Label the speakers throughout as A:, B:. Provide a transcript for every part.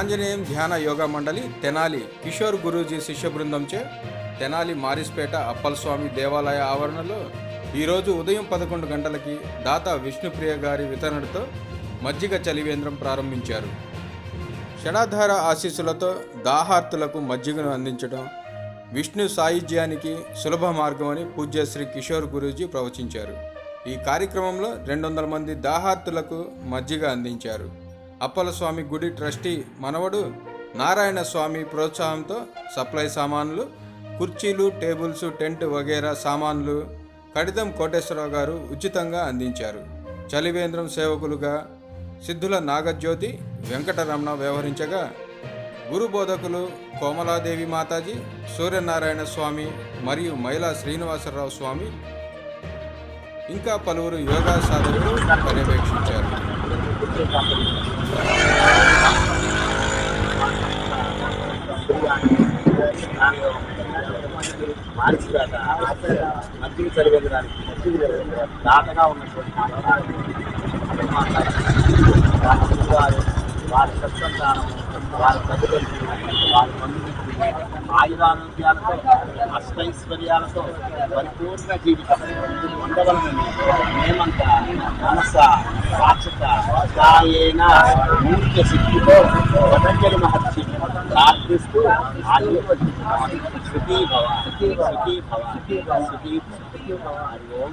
A: ఆంజనేయం ధ్యాన యోగా మండలి తెనాలి కిషోర్ గురూజీ శిష్య బృందంచే తెనాలి మారిస్పేట అప్పలస్వామి దేవాలయ ఆవరణలో ఈరోజు ఉదయం పదకొండు గంటలకి దాత విష్ణుప్రియ గారి వితరణతో మజ్జిగ చలివేంద్రం ప్రారంభించారు. షడాధార ఆశీస్సులతో దాహార్తులకు మజ్జిగను అందించడం విష్ణు సాయుధ్యానికి సులభ మార్గమని పూజ్యశ్రీ కిషోర్ గురూజీ ప్రవచించారు. ఈ కార్యక్రమంలో రెండు వందల మంది దాహార్తులకు మజ్జిగ అందించారు. అప్పలస్వామి గుడి ట్రస్టీ మనవడు నారాయణ స్వామి ప్రోత్సాహంతో సప్లై సామాన్లు కుర్చీలు టేబుల్స్ టెంట్ వగేరా సామాన్లు కడితం కోటేశ్వరరావు గారు ఉచితంగా అందించారు. చలివేంద్రం సేవకులుగా సిద్ధుల నాగజ్యోతి వెంకటరమణ వ్యవహరించగా గురు బోధకులు కోమలాదేవి మాతాజీ సూర్యనారాయణ స్వామి మరియు మైలా శ్రీనివాసరావు స్వామి ఇంకా పలువురు యోగా సాధకులు పర్యవేక్షించారు.
B: మార్చిదాక మధ్య చదివేదానికి దాతగా ఉన్నటువంటి వారి సత్సంతానం వారి తల్లిదండ్రులు వారి బంధుమిత్రులు ఆయురారోగ్యాలతో అష్టైశ్వర్యాలతో పరిపూర్ణ జీవితం. ఉండవలనని మేమంతా మనస సాక్షత కాయేన మూర్త శక్తితో పతంజలి మహర్షి ప్రార్థిస్తూ ఆశీర్వదిస్తున్నాం సుఖీ భవ సుఖీ భవ సుఖీ భవ హరి ఓం.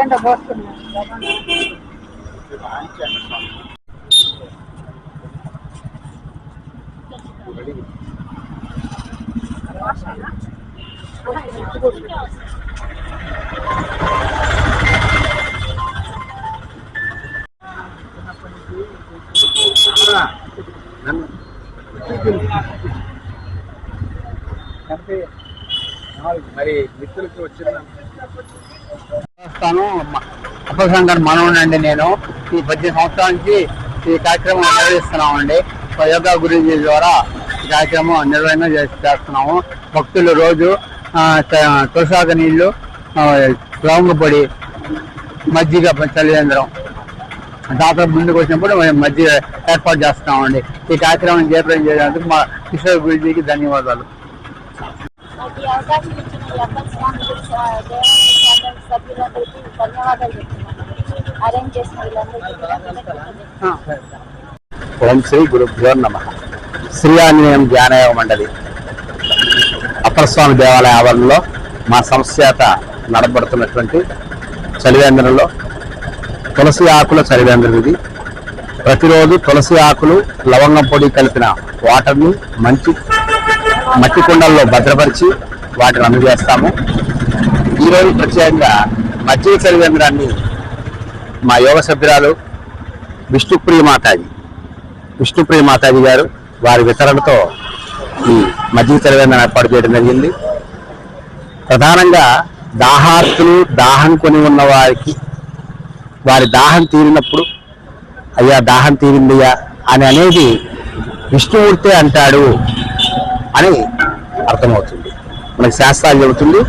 B: సెకండ్ మరి మిత్రులకి వచ్చిన రెడీ. ఆ, నన్ను మరి
C: నేను. ఈ పద్దెనిమిది సంవత్సరాల నుంచి ఈ కార్యక్రమం నిర్వహిస్తున్నామండి. యోగా గురించి ద్వారా ఈ కార్యక్రమం నిర్వహణ చేస్తున్నాము. భక్తులు రోజు తులసాక నీళ్ళు లవంగపొడి మజ్జిగ చలివేంద్రం డాక్టర్ ముందుకు వచ్చినప్పుడు మేము మధ్య ఏర్పాటు చేస్తున్నామండి. ఈ కార్యక్రమం జయప్రదం చేయడానికి మా కిషోర్ గురుజీకి ధన్యవాదాలు.
D: సభ్యులందరికీ ధన్యవాదాలు చెప్తున్నాను అరేంజ్ చేసిన వీళ్ళందరికీ
C: ఓం శ్రీ గురుభ్యో నమ. శ్రీ ఆంజనేయం ధ్యానయోగ మండలి అప్పరస్వామి దేవాలయ ఆవరణలో మా సంస్థ నడబడుతున్నటువంటి చలివేంద్రంలో తులసి ఆకుల చలివేంద్రం ఇది. ప్రతిరోజు తులసి ఆకులు లవంగం పొడి కలిపిన వాటర్ని మంచి మట్టి కుండల్లో భద్రపరిచి వాటిని అందజేస్తాము. ఈరోజు ప్రత్యేకంగా మధ్య చలివేంద్రాన్ని మా యోగ సభ్యురాలు విష్ణుప్రియ మాతాజీ విష్ణుప్రియ మాతాజీ గారు వారి వితరణతో ఈ మధ్య చలివేంద్రం ఏర్పాటు చేయడం జరిగింది. ప్రధానంగా దాహార్తులు దాహం కొని ఉన్న వారికి వారి దాహం తీరినప్పుడు అయ్యా దాహం తీరిందయ్యా అని అనేది విష్ణుమూర్తి అంటాడు అని అర్థమవుతుంది. మనకి శాస్త్రాలు చెబుతుంది.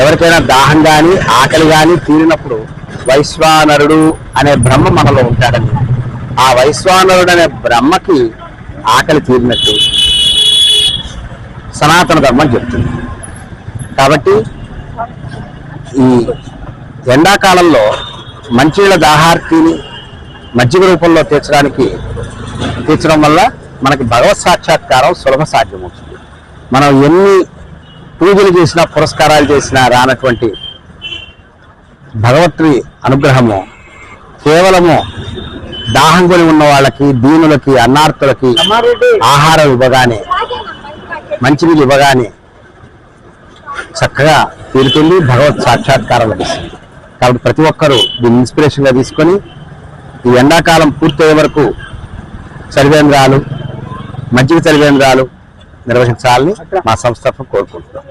C: ఎవరికైనా దాహం కానీ ఆకలి కానీ తీరినప్పుడు వైశ్వానరుడు అనే బ్రహ్మ మనలో ఉంటాడని ఆ వైశ్వానరుడు అనే బ్రహ్మకి ఆకలి తీరినట్టు
B: సనాతన ధర్మం చెప్తుంది. కాబట్టి ఈ ఎండాకాలంలో మంచినీళ్ళ దాహార్తిని మజ్జిగ రూపంలో తీర్చడానికి తీర్చడం వల్ల మనకి భగవత్ సాక్షాత్కారం సులభ సాధ్యమవుతుంది. మనం ఎన్ని పూజలు చేసినా పురస్కారాలు చేసినా రానటువంటి భగవత్రి అనుగ్రహము కేవలము దాహం కొని ఉన్న వాళ్ళకి దీనులకి అన్నార్థులకి ఆహారం ఇవ్వగానే మంచినీళ్ళు ఇవ్వగానే చక్కగా తీరుతుంది భగవత్ సాక్షాత్కారం లభిస్తుంది. కాబట్టి ప్రతి ఒక్కరూ దీన్ని ఇన్స్పిరేషన్గా తీసుకొని ఈ ఎండాకాలం పూర్తయ్యే వరకు చలివేంద్రాలు మజ్జిగ చలివేంద్రాలు నిర్వహించాలని మా సంస్థ కోరుకుంటున్నాం.